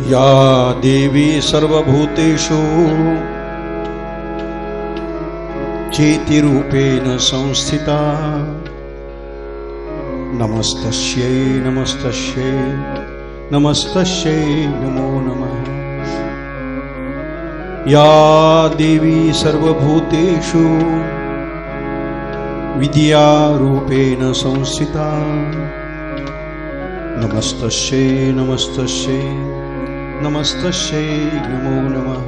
या देवी सर्वभूतेषु चेतिरूपेण संस्थिता। नमस्तस्यै नमस्तस्यै नमस्तस्यै नमो नमः। या देवी सर्वभूतेषु विद्यारूपेण संस्थिता। नमस्तस्यै नमस्तस्यै। नमस्तस्यै नमो नमः।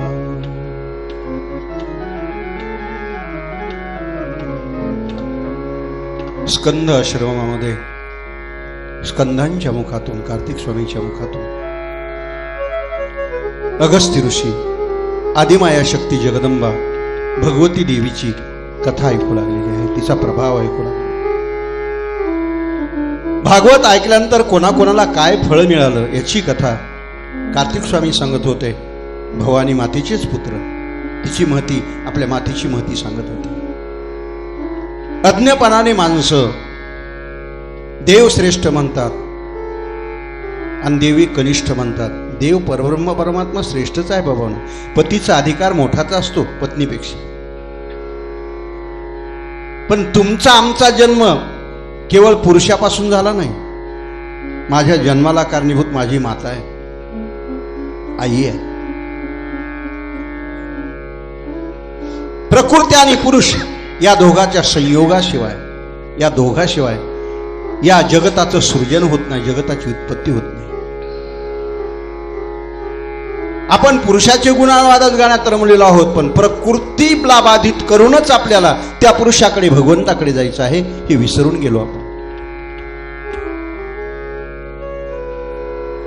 स्कंद आश्रमामध्ये स्कंदांच्या मुखातून कार्तिक स्वामीच्या मुखातून अगस्ती ऋषी आदिमाया शक्ती जगदंबा भगवती देवीची कथा ऐकू लागलेली आहे तिचा प्रभाव ऐकू लागला भागवत ऐकल्यानंतर कोणाकोणाला काय फळ मिळालं याची कथा कार्तिक स्वामी सांगत होते भवानी मातेचेच पुत्र. तिची महती आपल्या मातेची महती सांगत होते. अज्ञपणाने माणसं देव श्रेष्ठ म्हणतात आणि देवी कनिष्ठ म्हणतात. देव परब्रह्म परमात्मा श्रेष्ठच आहे बाबा पतीचा अधिकार मोठाच असतो पत्नीपेक्षा. पण तुमचा आमचा जन्म केवळ पुरुषापासून झाला नाही. माझ्या जन्माला कारणीभूत माझी माता आहे. आई आहे. प्रकृती आणि पुरुष या दोघाच्या संयोगाशिवाय या दोघाशिवाय या जगताचं सृजन होत नाही जगताची उत्पत्ती होत नाही. आपण पुरुषाचे गुणावादच गाण्यात रमलेलो आहोत पण प्रकृतीला बाधित करूनच आपल्याला त्या पुरुषाकडे भगवंताकडे जायचं आहे हे विसरून गेलो आपण.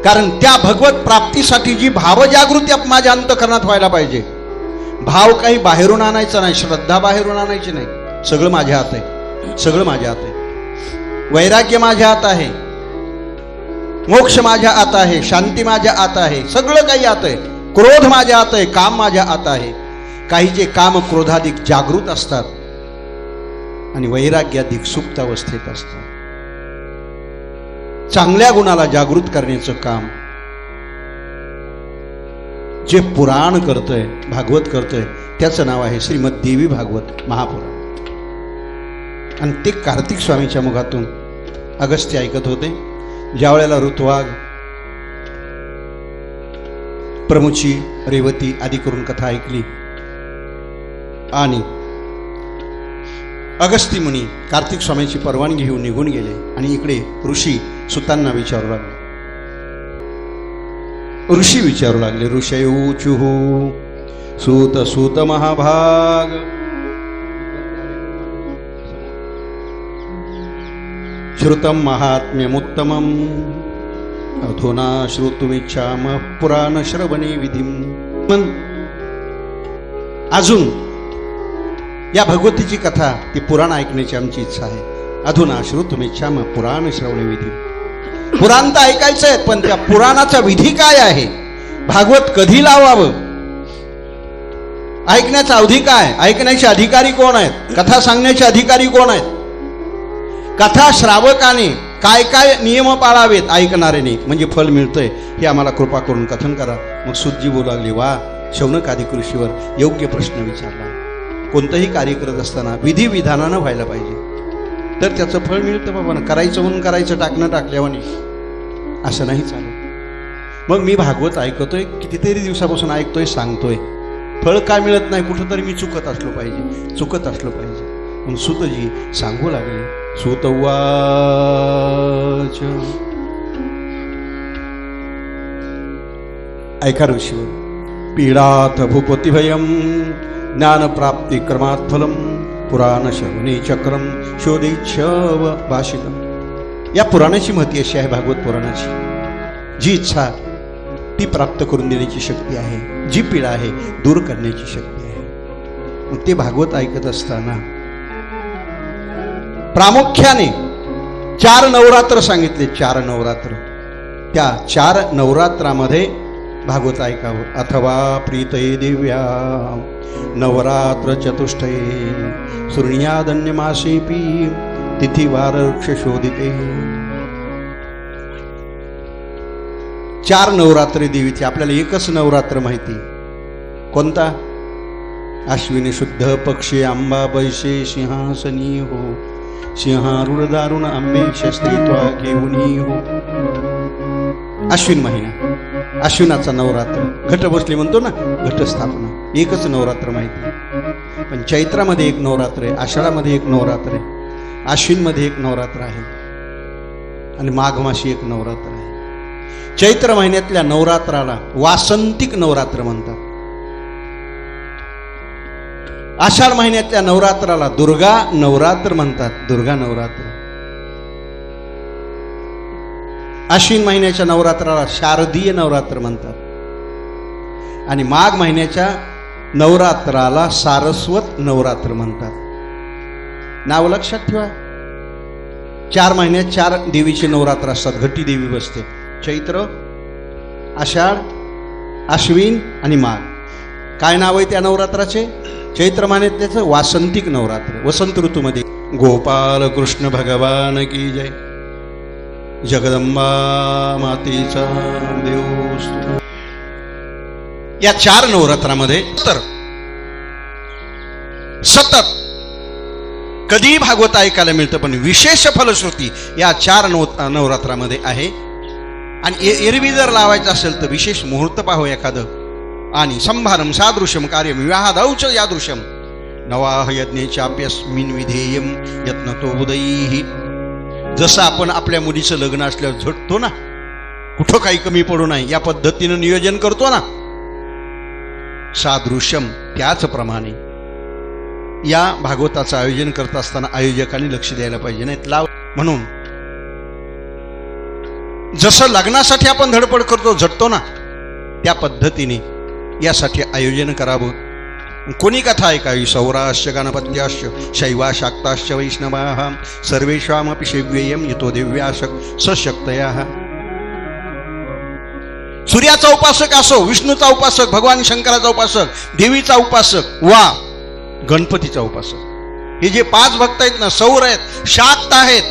कारण त्या भगवत प्राप्तीसाठी जी भावजागृती माझ्या अंतकरणात व्हायला पाहिजे. भाव काही बाहेरून आणायचा नाही श्रद्धा बाहेरून आणायची नाही. सगळं माझ्या हात आहे. सगळं माझ्या हात आहे. वैराग्य माझ्या हात आहे. मोक्ष माझ्या आत आहे. शांती माझ्या आत आहे. सगळं काही आत आहे. क्रोध माझ्या आत आहे. काम माझ्या आत आहे. काही जे काम क्रोधाधिक जागृत असतात आणि वैराग्याधिक सुप्त अवस्थेत असतात. चांगल्या गुणाला जागृत करण्याचं काम. जे पुराण करतोय भागवत करतोय त्याचं नाव आहे श्रीमद देवी भागवत महापुराण. आणि ते कार्तिक स्वामीच्या मुखातून अगस्त्य ऐकत होते. ज्या वेळेला ऋतुवाग प्रमुची रेवती आदी करून कथा ऐकली आणि अगस्ती मुनी कार्तिक स्वामीची परवानगी घेऊन निघून गेले आणि इकडे ऋषी सुतांना विचारू लागले. ऋषी विचारू लागले ऋषयूचुहू सूत सूत महाभाग. श्रुतं महात्म्यमुत्तमम अधुना श्रोतुमिच्छाम पुराण श्रवणे विधी अजून या भगवतीची कथा ती पुराण ऐकण्याची आमची इच्छा आहे. अधुना श्रोतुमिच्छाम पुराण श्रवण विधी. पुराण तर ऐकायचं आहे पण त्या पुराणाचा विधी काय आहे? भागवत कधी लावावं? ऐकण्याचा अवधी काय? ऐकण्याचे अधिकारी कोण आहेत? कथा सांगण्याचे अधिकारी कोण आहेत? कथा श्रावकाने काय काय नियम पाळावेत ऐकणाऱ्याने? म्हणजे फल मिळतंय हे आम्हाला कृपा करून कथन करा. मग सुजी बोलावली वा शौनक आदी कृषीवर योग्य प्रश्न विचारला. कोणतंही कार्य करत असताना विधी विधानानं व्हायला पाहिजे. तर त्याचं फळ मिळतं बाबा ना. करायचं म्हणून करायचं टाकणं टाकल्यावानी असं नाही चालत. मग मी भागवत ऐकतोय कितीतरी दिवसापासून ऐकतोय सांगतोय. फळ काय मिळत नाही? कुठंतरी मी चुकत असलो पाहिजे. चुकत असलो पाहिजे. म्हणून सुतजी सांगू लागले. सुत ऐका ऋषीवर. पीडात भूपतिभयम ज्ञानप्राप्ती क्रमात पुराण शवनी चक्रम शोधेच्छ व भाषिकम या पुराणाची महती अशी आहे भागवत पुराणाची. जी इच्छा ती प्राप्त करून देण्याची शक्ती आहे जी पीडा आहे दूर करण्याची शक्ती आहे. मग ते भागवत ऐकत असताना प्रामुख्याने चार नवरात्र सांगितले चार नवरात्र. त्या चार नवरात्रामध्ये भागवत ऐकावं अथवा प्रीतये दिव्या नवरात्र चतुष्टये सूर्यादन्यमासेपी तिथी वारक्ष शोधिते चार नवरात्री देवीचे आपल्याला एकच नवरात्र माहिती. कोणता? अश्विनी शुद्ध पक्षी आंबा बैसे सिंहासनी हो. सिंहारुण दारुण आंबे शस्त्रित्वा घेऊन हो. अश्विन महिना. अश्विनाचा नवरात्र. घट बसले म्हणतो ना घटस्थापना. एकच नवरात्र माहिती पण चैत्रामध्ये एक नवरात्र आहे आषाढामध्ये एक नवरात्र आहे आश्विनमध्ये एक नवरात्र आहे आणि माघमाशी एक नवरात्र आहे. चैत्र महिन्यातल्या नवरात्राला वासंतिक नवरात्र म्हणतात. आषाढ महिन्यातल्या नवरात्राला दुर्गा नवरात्र म्हणतात दुर्गा नवरात्र. आश्विन महिन्याच्या नवरात्राला शारदीय नवरात्र म्हणतात. आणि माघ महिन्याच्या नवरात्राला सारस्वत नवरात्र म्हणतात. नाव लक्षात ठेवा. चार महिन्यात चार देवीचे नवरात्र असतात. घटी देवी बसते. चैत्र आषाढ आश्विन आणि माघ. काय नाव आहे त्या नवरात्राचे? चैत्र महिन्यात त्याचं वासंतिक नवरात्र. वसंत ऋतूमध्ये. गोपाल कृष्ण भगवान की जय. जगदंबा मातेचा देव या चार नवरात्रामध्ये तर सतत कधी भागवत ऐकायला मिळतं पण विशेष फलश्रुती या चार नव नवरात्रामध्ये आहे. आणि ए- एरवी जर लावायचं असेल तर विशेष मुहूर्त पाहू एखादं. आणि संभारम सादृश्यम कार्य विवाहादौच यादृशम नवाह यज्ञेचाप्यस्मिन विधेयम यत्नतो उदयी. जसं आपण आपल्या मुलीचं लग्न असल्यावर झटतो ना कुठं काही कमी पडू नये. या पद्धतीनं नियोजन करतो ना. सादृश्यम त्याचप्रमाणे. या भागवताचं आयोजन करत असताना आयोजकांनी लक्ष द्यायला पाहिजे नाहीत लाव. म्हणून जसं लग्नासाठी आपण धडपड करतो झटतो ना त्या पद्धतीने यासाठी आयोजन करावं. कोणी कथा ऐकावी सौराश्च गणपत्याश्च शैवा शाक्ताश्च वैष्णवाः। सर्वेषामपि सेव्येयं यतो दिव्याश सशक्तया। सूर्याचा उपासक असो विष्णूचा उपासक भगवान शंकराचा उपासक देवीचा उपासक वा गणपतीचा उपासक। हे जे पाच भक्त आहेत ना सौर आहेत शाक्त आहेत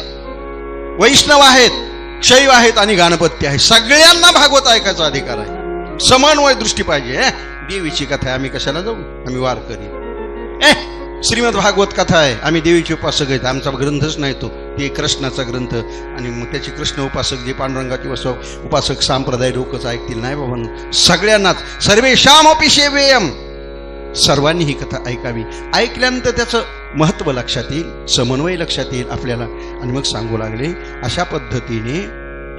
वैष्णव आहेत शैव आहेत आणि गणपती आहेत सगळ्यांना भागवत ऐकायचा अधिकार आहे। समन्वय दृष्टी पाहिजे देवीची कथा आहे. आम्ही कशाला जाऊ? आम्ही वार करी. ए श्रीमद भागवत कथा आहे. आम्ही देवीची उपासक आहेत. आमचा ग्रंथच नाही तो. ते कृष्णाचा ग्रंथ. आणि मग त्याचे कृष्ण उपासक जे पांडुरंगाचे वसव उपासक संप्रदाय लोकच ऐकतील. नाही बाबा सगळ्यांनाच सर्वेशाम अपि सर्वांनी ही कथा ऐकावी. ऐकल्यानंतर त्याचं महत्त्व लक्षात येईल समन्वय लक्षात येईल आपल्याला. आणि मग सांगू लागले अशा पद्धतीने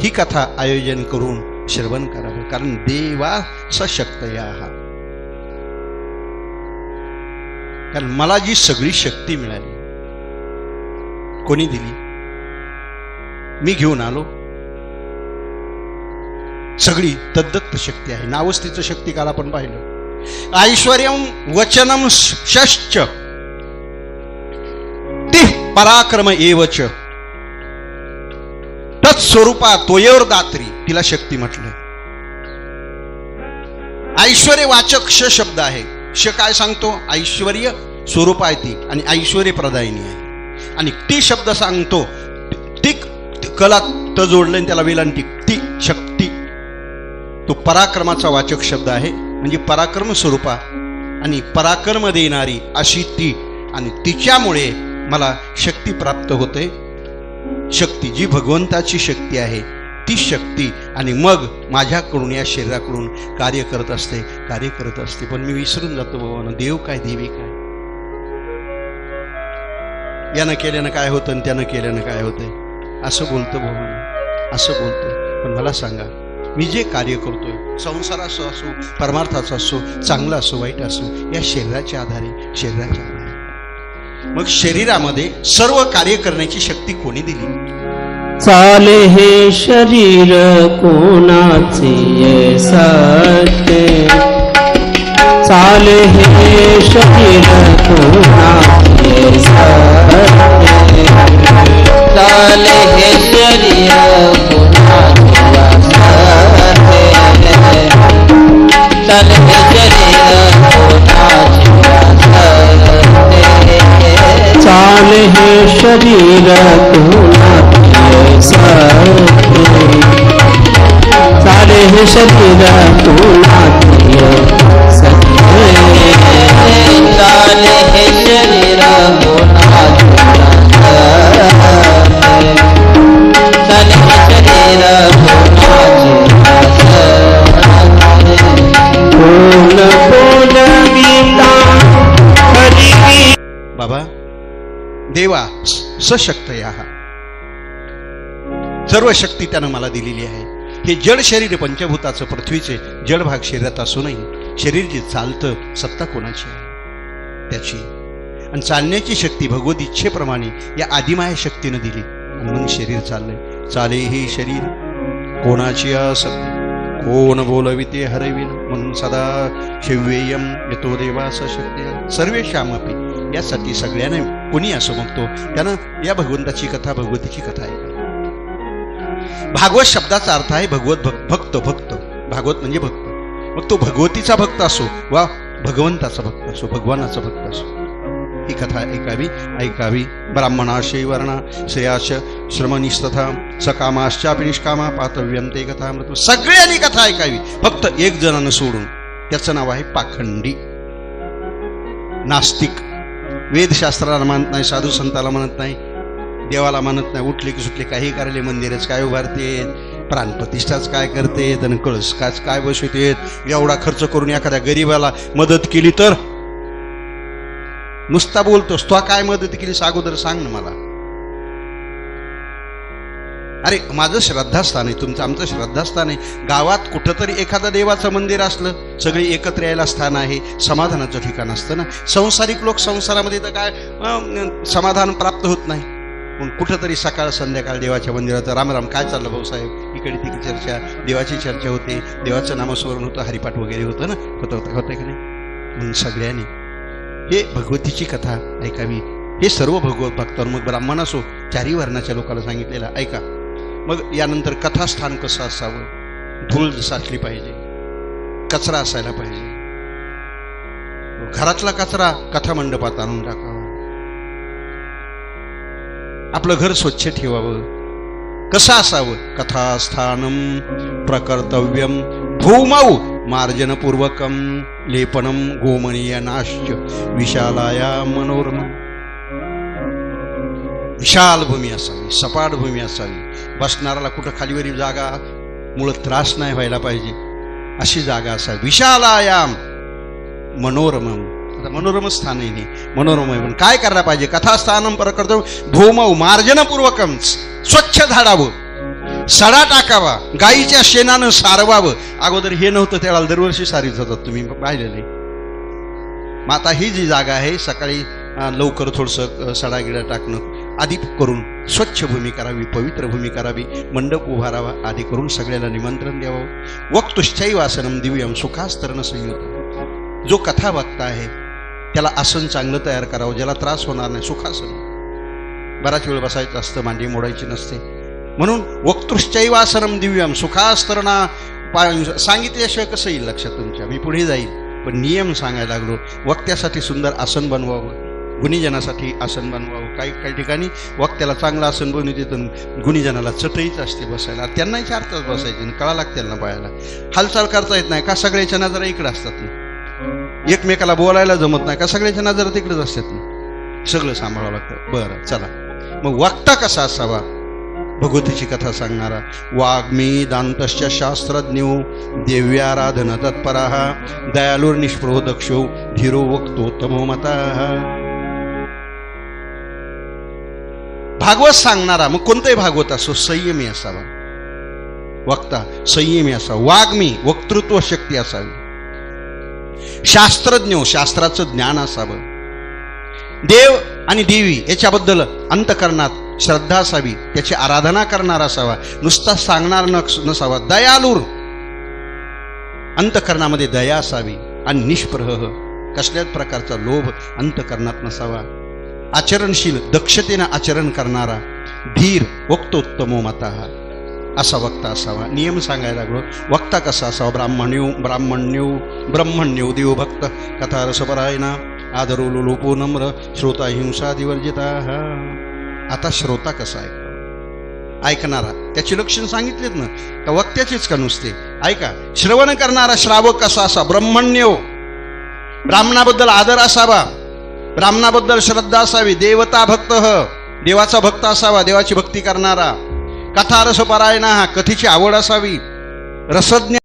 ही कथा आयोजन करून श्रवण करावं. कारण देवा सशक्त कारण मला जी सगळी शक्ती मिळाली कोणी दिली? मी घेऊन आलो. सगळी तद्दत्त शक्ती आहे. नावस्तीचं शक्ती काल आपण पाहिलं. ऐश्वर वचनम शश्च. ती पराक्रम एवच तत्स्वरूपा तोयर दात्री तिला शक्ती म्हटलं. ऐश्वर्य वाचक श शब्द आहे. श काय सांगतो? ऐश्वर्य स्वरूप आहे ती आणि ऐश्वर्य प्रदायिनी आहे. आणि ती शब्द सांगतो टिक कला त जोडलं आणि त्याला टिक ती शक्ती. तो पराक्रमाचा वाचक शब्द आहे म्हणजे पराक्रम स्वरूपा आणि पराक्रम देणारी अशी ती आणि तिच्यामुळे मला शक्ती प्राप्त होते. शक्ती जी भगवंताची शक्ती आहे ती शक्ती आणि मग माझ्याकडून या शरीराकडून कार्य करत असते कार्य करत असते. पण मी विसरून जातो बाबा देव काय देवी काय? यानं केल्यानं काय होतं आणि त्यानं केल्यानं काय होतंय? असं बोलतो भगवान असं बोलतो. पण मला सांगा मी जे कार्य करतोय संसाराचं असो परमार्थाचं असो चांगलं असो वाईट असो या शरीराच्या आधारे शरीराच्या आधारे. मग शरीरामध्ये सर्व कार्य करण्याची शक्ती कोणी दिली? चाले हे शरीर कोणाचे सत्य? चाले हे शरीर कोणाचे सत्य? चाले हे शरीर कोणाचे चाले हे शरीर कोणाचे चाले हे शरीर कोणाचे सत्य चाले हे शरीर कोणाचे सखे चाले हे शरीर कोणाचे चाले हे शरीर कोणाचे कोण बोलविता हरी बाबा देवा स- सशक्त या सर्व शक्ती त्यानं मला दिलेली आहे. हे जड शरीर पंचभूताचं पृथ्वीचे जड भाग शरीरात असूनही शरीर जे चालतं सत्ता कोणाची आहे? त्याची. आणि चालण्याची शक्ती भगवत इच्छेप्रमाणे या आदिमाया शक्तीनं दिली. म्हणून शरीर चाललंय. चाले हे शरीर कोणाची असत्य कोण बोलविते हरविन? म्हणून सदा शिव्येयम येतो देवा सशक्ती सर्वे श्यामपी यासाठी सगळ्यांना कोणी असं म्हणतो त्यानं या भगवंताची कथा भगवतीची कथा आहे भागवत शब्दाचा अर्थ आहे भगवत भक्त भक्त. भागवत म्हणजे भक्त. मग तो भगवतीचा भक्त असो वा भगवंताचा भक्त असो भगवानाचा भक्त असो. ही कथा ऐकावी ऐकावी. ब्राह्मणाशय वर्णा श्रेयाश श्रमनिस्तथा सकामाश्चापि निष्कामा पातव्यम ते कथा मृत्यू सगळ्यांनी कथा ऐकावी. फक्त एक जणानं सोडून. त्याचं नाव आहे पाखंडी. नास्तिक. वेदशास्त्राला मानत नाही साधू संताला म्हणत नाही. देवाला म्हणत नाही उठले की सुटले काही करायले मंदिरच काय उभारते प्राणप्रतिष्ठाच काय करते आणि कळस काच काय बसवतेत एवढा खर्च करून एखाद्या गरीबाला मदत केली तर? नुसता बोलतोस तो काय मदत केलीस अगोदर सांग ना मला. अरे माझं श्रद्धास्थान आहे तुमचं आमचं श्रद्धास्थान आहे. गावात कुठंतरी एखादं देवाचं मंदिर असलं सगळी एकत्र यायला स्थान आहे समाधानाचं ठिकाण असतं ना. संसारिक लोक संसारामध्ये तर काय समाधान प्राप्त होत नाही. पण कुठंतरी सकाळ संध्याकाळ देवाच्या मंदिरात रामराम काय चाललं भाऊसाहेब इकडे तिकडे चर्चा देवाची चर्चा होते देवाचं नामस्मरण होतं हरिपाठ वगैरे होतं ना? होतं होतं होतं की नाही? म्हणून सगळ्यांनी हे भगवतीची कथा ऐकावी हे सर्व भगवत भक्तांवर मग ब्राह्मण असो चारी वर्णाच्या लोकांना सांगितलेलं ऐका. मग यानंतर कथास्थान कसं असावं? धूळ साचली पाहिजे. कचरा असायला पाहिजे. घरातला कचरा कथा मंडपात आणून टाकावा. आपलं घर स्वच्छ ठेवावं. कसं असावं? कथास्थानम प्रकर्तव्यम भूमौ मार्जनपूर्वकम लेपनम गोमनीय नाश्च विशालाया मनोरम. विशाल भूमी असावी सपाट भूमी असावी. बसणाऱ्याला कुठं खालीवरी जागा मुळ त्रास नाही व्हायला पाहिजे. अशी जागा असावी. विशालायाम मनोरम आता मनोरम स्थान आहे मनोरम आहे पण काय करायला पाहिजे? कथास्थानम पर करतो भूमौ मार्जनपूर्वकम स्वच्छ झाडावं. सडा टाकावा. गाईच्या शेणानं सारवावं. अगोदर हे नव्हतं त्याला दरवर्षी सारीत जातात. तुम्ही पाहिलेले. मग आता ही जी जागा आहे सकाळी लवकर थोडंसं सडा गिडा टाकणं आधी करून स्वच्छ भूमी करावी पवित्र भूमी करावी मंडप उभारावा आधी करून सगळ्याला निमंत्रण द्यावं. वक्तुश्चैवासनम दिव्यम सुखास्तरण संयुक्त जो कथा वक्ता आहे त्याला आसन चांगलं तयार करावं ज्याला त्रास होणार नाही सुखासन बराच वेळ बसायचं असतं मांडी मोडायची नसते. म्हणून वक्तृश्चैव आसनम दिव्यम सुखास्तरणा सांगितल्याशिवाय कसं येईल लक्षात तुमच्या? मी पुढे जाईल पण नियम सांगायला लागलो. वक्त्यासाठी सुंदर आसन बनवावं गुणीजनासाठी आसन बनवावं. काही काही ठिकाणी वक्त्याला चांगलं आसन बनवू देतं गुणीजनाला चटईच असते बसायला. त्यांनाही चार तास बसायचे आणि कळा लागते त्यांना पायाला हालचाल करता येत नाही का सगळ्याच्या नजरा इकडे असतात ना? एकमेकाला बोलायला जमत नाही का सगळ्याच्या नजरा तिकडेच असतात? ना सगळं सांभाळावं लागतं. बरं चला. मग वक्ता कसा असावा? भगवतीची कथा सांगणारा. वाग्मी दांतश्च शास्त्रज्ञो देव्याराधन तत्परा दयालुर निष्प्रो दक्षो धीरो वक्तोत्तमो मता. भागवत सांगणारा मग कोणताही भागवत असो संयमी असावा. वक्ता संयमी असावा. वाग्मी वक्तृत्व शक्ती असावी. शास्त्रज्ञ हो, शास्त्राचं ज्ञान असावं. देव आणि देवी याच्याबद्दल अंतकरणात श्रद्धा असावी त्याची आराधना करणार असावा नुसता सांगणार नसावा. दयालूर. अंतकरणामध्ये दया असावी आणि निष्प्रह. कसल्याच प्रकारचा लोभ अंतकरणात नसावा. आचरणशील दक्षतेनं आचरण करणारा धीर वक्तोत्तमो हा असा वक्ता असावा. नियम सांगायला लागलो. वक्ता कसा असावा? ब्राह्मण्यो ब्रह्मण्यू देव देवभक्त कथा रसपरायणा आदरो लोपो नम्र श्रोता हिंसा दिवर्जिता. आता श्रोता कसा आहे? ऐकणारा. त्याची लक्षण सांगितलेत ना? का वक्त्याचीच का नुसते? ऐका. श्रवण करणारा श्रावक कसा असा? ब्रह्मण्यो ब्राह्मणाबद्दल आदर असावा. ब्राह्मणाबद्दल श्रद्धा असावी. देवता भक्त ह. देवाचा भक्त असावा. देवाची भक्ती करणारा. कथा रसपरायणा हा कथेची आवड असावी. रसज्ञ